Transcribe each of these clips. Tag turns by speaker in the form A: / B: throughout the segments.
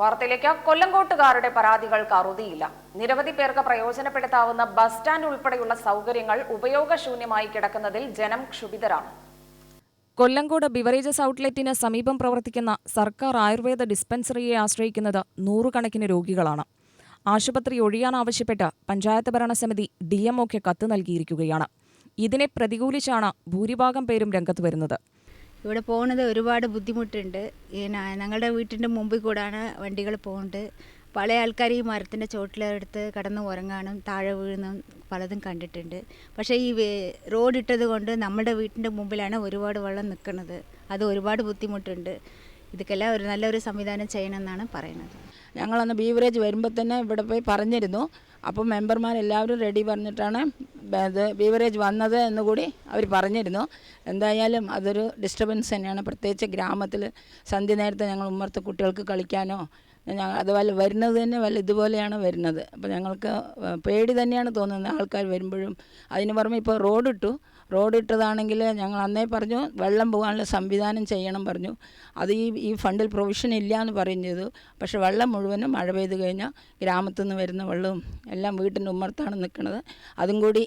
A: വാർത്തയിലേക്ക്. കൊല്ലങ്കോട്ടുകാരുടെ പരാതികൾക്ക് അറുതിയില്ല. നിരവധി പേർക്ക് പ്രയോജനപ്പെടുത്താവുന്ന ബസ് സ്റ്റാൻഡ് ഉൾപ്പെടെയുള്ള സൗകര്യങ്ങൾ ഉപയോഗശൂന്യമായി കിടക്കുന്നതിൽ ജനം ക്ഷുഭിതരാണ്.
B: കൊല്ലങ്കോട് ബിവറേജസ് ഔട്ട്ലെറ്റിന് സമീപം പ്രവർത്തിക്കുന്ന സർക്കാർ ആയുർവേദ ഡിസ്പെൻസറിയെ ആശ്രയിക്കുന്നത് നൂറുകണക്കിന് രോഗികളാണ്. ആശുപത്രി ഒഴിയാനാവശ്യപ്പെട്ട് പഞ്ചായത്ത് ഭരണസമിതി ഡി എംഒക്ക് കത്ത് നൽകിയിരിക്കുകയാണ്. ഇതിനെ പ്രതികൂലിച്ചാണ് ഭൂരിഭാഗം പേരും രംഗത്ത് വരുന്നത്.
C: ഇവിടെ പോകുന്നത് ഒരുപാട് ബുദ്ധിമുട്ടുണ്ട്. ഞങ്ങളുടെ വീട്ടിന്റെ മുമ്പിൽ കൂടാണ് വണ്ടികൾ പോകുന്നത് പല ആൾക്കാർ ഈ മരത്തിന്റെ ചോട്ടിലെടുത്ത് കടന്ന് ഉറങ്ങാനും താഴെ വീഴുന്നും പലതും കണ്ടിട്ടുണ്ട്. പക്ഷേ ഈ വേ- റോഡ് ഇട്ടത് കൊണ്ട് നമ്മുടെ വീട്ടിന്റെ മുമ്പിലാണ് ഒരുപാട് വെള്ളം നിൽക്കുന്നത് അത് ഒരുപാട് ബുദ്ധിമുട്ടുണ്ട്. ഇതൊക്കെല്ലാം ഒരു നല്ലൊരു സംവിധാനം ചെയ്യണമെന്നാണ് പറയുന്നത്.
D: ഞങ്ങളന്ന് ബീവറേജ് വരുമ്പോൾ തന്നെ ഇവിടെ പോയി പറഞ്ഞിരുന്നു. അപ്പം മെമ്പർമാരെല്ലാവരും റെഡി പറഞ്ഞിട്ടാണ് ഇത് ബീവറേജ് വന്നത് എന്നുകൂടി അവർ പറഞ്ഞിരുന്നു. എന്തായാലും അതൊരു ഡിസ്റ്റർബൻസ് തന്നെയാണ്. പ്രത്യേകിച്ച് ഗ്രാമത്തിൽ സന്ധ്യ നേരത്തെ ഞങ്ങൾ ഉമ്മർത്ത് കുട്ടികൾക്ക് കളിക്കാനോ ഞങ്ങൾ അതുപോലെ വരുന്നത് തന്നെ വല്ല ഇതുപോലെയാണ് വരുന്നത്. അപ്പോൾ ഞങ്ങൾക്ക് പേടി തന്നെയാണ് തോന്നുന്നത്. ആൾക്കാർ വരുമ്പോഴും അതിന് പുറമെ ഇപ്പോൾ റോഡ് ഇട്ടു റോഡ് ഇട്ടതാണെങ്കിൽ ഞങ്ങൾ അന്നേ പറഞ്ഞു വെള്ളം പോകാനുള്ള സംവിധാനം ചെയ്യണം പറഞ്ഞു. അത് ഈ ഈ ഫണ്ടിൽ പ്രൊവിഷൻ ഇല്ല എന്ന് പറയും ചെയ്തു. പക്ഷേ വെള്ളം മുഴുവനും മഴ പെയ്ത് കഴിഞ്ഞാൽ ഗ്രാമത്തിൽ നിന്ന് വരുന്ന വെള്ളവും എല്ലാം വീട്ടിന്റെ ഉമ്മർത്താണ് നിൽക്കുന്നത്. അതും കൂടി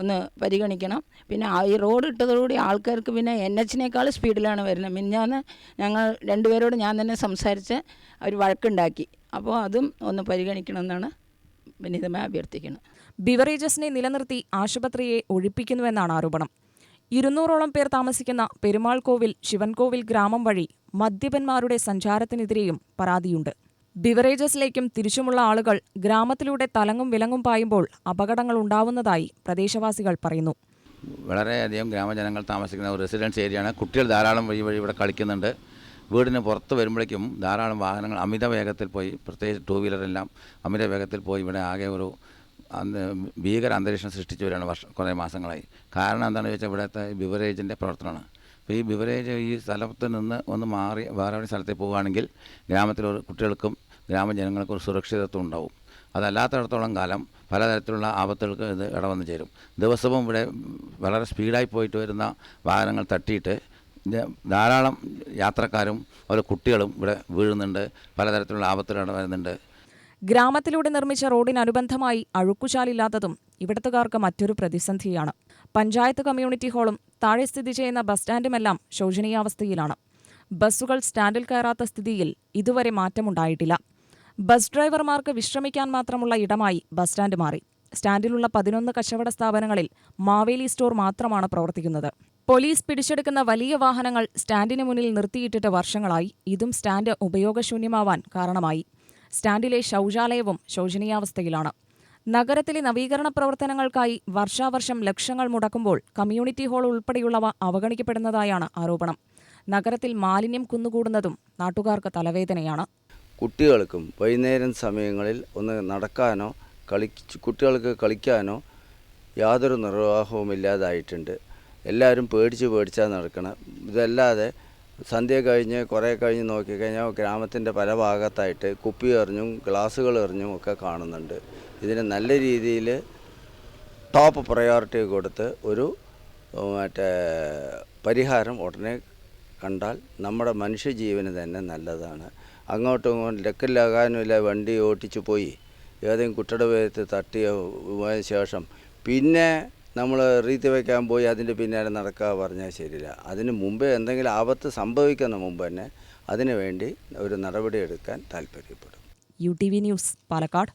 D: ഒന്ന് പരിഗണിക്കണം. പിന്നെ ഈ റോഡ് ഇട്ടതോടുകൂടി ആൾക്കാർക്ക് പിന്നെ എൻ എച്ചിനേക്കാൾ സ്പീഡിലാണ് വരുന്നത്. മിന്നാന്ന് ഞങ്ങൾ രണ്ടുപേരോട് ഞാൻ തന്നെ സംസാരിച്ച് അവർ വഴക്കുണ്ടാക്കി. അപ്പോൾ അതും ഒന്ന് പരിഗണിക്കണമെന്നാണ് വിനീതമായി അഭ്യർത്ഥിക്കുന്നത്
B: ബിവറേജസിനെ നിലനിർത്തി ആശുപത്രിയെ ഒഴിപ്പിക്കുന്നുവെന്നാണ് ആരോപണം. ഇരുന്നൂറോളം പേർ താമസിക്കുന്ന പെരുമാൾ കോവിൽ ശിവൻകോവിൽ ഗ്രാമം വഴി മദ്യപന്മാരുടെ സഞ്ചാരത്തിനെതിരെയും പരാതിയുണ്ട്. ബിവറേജസിലേക്കും തിരിച്ചുമുള്ള ആളുകൾ ഗ്രാമത്തിലൂടെ തലങ്ങും വിലങ്ങും പായുമ്പോൾ അപകടങ്ങൾ ഉണ്ടാവുന്നതായി പ്രദേശവാസികൾ പറയുന്നു.
E: വളരെയധികം ഗ്രാമജനങ്ങൾ താമസിക്കുന്ന ഒരു റെസിഡൻസ് ഏരിയയാണ്. കുട്ടികൾ ധാരാളം വഴി വഴി ഇവിടെ കളിക്കുന്നുണ്ട്. വീടിന് പുറത്ത് വരുമ്പോഴേക്കും ധാരാളം വാഹനങ്ങൾ അമിത വേഗത്തിൽ പോയി പ്രത്യേകിച്ച് ടൂ വീലറെല്ലാം അമിത വേഗത്തിൽ പോയി ഇവിടെ ആകെ ഒരു ഭീകര അന്തരീക്ഷം സൃഷ്ടിച്ചവരാണ് വർഷം കുറേ മാസങ്ങളായി. കാരണം എന്താണെന്ന് ചോദിച്ചാൽ ഇവിടുത്തെ ബിവറേജിന്റെ പ്രവർത്തനമാണ്. അപ്പോൾ ഈ ബിവറേജ് ഈ സ്ഥലത്ത് നിന്ന് ഒന്ന് മാറി വേറെ ഒരു സ്ഥലത്തേക്ക് പോവുകയാണെങ്കിൽ ഗ്രാമത്തിലെ കുട്ടികൾക്കും ഗ്രാമജനങ്ങൾക്കും ഒരു സുരക്ഷിതത്വം ഉണ്ടാവും. അതല്ലാത്തിടത്തോളം കാലം പലതരത്തിലുള്ള ആപത്തുകൾക്ക് ഇത് ഇടവന്നു ചേരും. ദിവസവും ഇവിടെ വളരെ സ്പീഡായി പോയിട്ട് വരുന്ന വാഹനങ്ങൾ തട്ടിയിട്ട് ധാരാളം യാത്രക്കാരും അതുപോലെ കുട്ടികളും ഇവിടെ വീഴുന്നുണ്ട്. പലതരത്തിലുള്ള ആപത്തുകൾ വരുന്നുണ്ട്.
B: ഗ്രാമത്തിലൂടെ നിർമ്മിച്ച റോഡിനനുബന്ധമായി അഴുക്കുചാലില്ലാത്തതും ഇവിടത്തുകാർക്ക് മറ്റൊരു പ്രതിസന്ധിയാണ്. പഞ്ചായത്ത് കമ്മ്യൂണിറ്റി ഹാളും താഴെ സ്ഥിതി ചെയ്യുന്ന ബസ് സ്റ്റാൻഡുമെല്ലാം ശോചനീയാവസ്ഥയിലാണ്. ബസ്സുകൾ സ്റ്റാൻഡിൽ കയറാത്ത സ്ഥിതിയിൽ ഇതുവരെ മാറ്റമുണ്ടായിട്ടില്ല. ബസ് ഡ്രൈവർമാർക്ക് വിശ്രമിക്കാൻ മാത്രമുള്ള ഇടമായി ബസ് സ്റ്റാൻഡ് മാറി. സ്റ്റാൻഡിലുള്ള പതിനൊന്ന് കച്ചവട സ്ഥാപനങ്ങളിൽ മാവേലി സ്റ്റോർ മാത്രമാണ് പ്രവർത്തിക്കുന്നത്. പോലീസ് പിടിച്ചെടുക്കുന്ന വലിയ വാഹനങ്ങൾ സ്റ്റാൻഡിന് മുന്നിൽ നിർത്തിയിട്ടിട്ട് വർഷങ്ങളായി. ഇതും സ്റ്റാൻഡ് ഉപയോഗശൂന്യമാവാൻ കാരണമായി. സ്റ്റാൻഡിലെ ശൗചാലയവും ശോചനീയാവസ്ഥയിലാണ്. നഗരത്തിലെ നവീകരണ പ്രവർത്തനങ്ങൾക്കായി വർഷാവർഷം ലക്ഷങ്ങൾ മുടക്കുമ്പോൾ കമ്മ്യൂണിറ്റി ഹാൾ ഉൾപ്പെടെയുള്ളവ അവഗണിക്കപ്പെടുന്നതായാണ് ആരോപണം. നഗരത്തിൽ മാലിന്യം കുന്നുകൂടുന്നതും നാട്ടുകാർക്ക് തലവേദനയാണ്.
F: കുട്ടികൾക്കും വൈകുന്നേരം സമയങ്ങളിൽ ഒന്ന് നടക്കാനോ കളി കുട്ടികൾക്ക് കളിക്കാനോ യാതൊരു നിർവാഹവും ഇല്ലാതായിട്ടുണ്ട് എല്ലാവരും പേടിച്ച് പേടിച്ചാണ് നടക്കണം ഇതല്ലാതെ സന്ധ്യ കഴിഞ്ഞ് കുറേ കഴിഞ്ഞ് നോക്കിക്കഴിഞ്ഞാൽ ഗ്രാമത്തിന്റെ പല ഭാഗത്തായിട്ട് കുപ്പി എറിഞ്ഞും ഗ്ലാസ്സുകൾ എറിഞ്ഞും ഒക്കെ കാണുന്നുണ്ട് ഇതിന് നല്ല രീതിയിൽ ടോപ്പ് പ്രയോറിറ്റി കൊടുത്ത് ഒരു മറ്റേ പരിഹാരം ഉടനെ കണ്ടാൽ നമ്മുടെ മനുഷ്യജീവന് തന്നെ നല്ലതാണ് അങ്ങോട്ടും ഇങ്ങോട്ടും ലക്കില്ലാകാനുമില്ല വണ്ടി ഓട്ടിച്ചു പോയി ഏതെങ്കിലും കുട്ടിയുടെ പേരത്ത് തട്ടിയ ശേഷം പിന്നെ നമ്മൾ റീത്തി വയ്ക്കാൻ പോയി അതിന്റെ പിന്നാലെ നടക്കുക പറഞ്ഞാൽ ശരിയില്ല. അതിന് മുമ്പേ എന്തെങ്കിലും ആപത്ത് സംഭവിക്കുന്ന മുമ്പ് തന്നെ അതിനു വേണ്ടി ഒരു നടപടി എടുക്കാൻ താല്പര്യപ്പെടും.
B: U T V news Palakkad.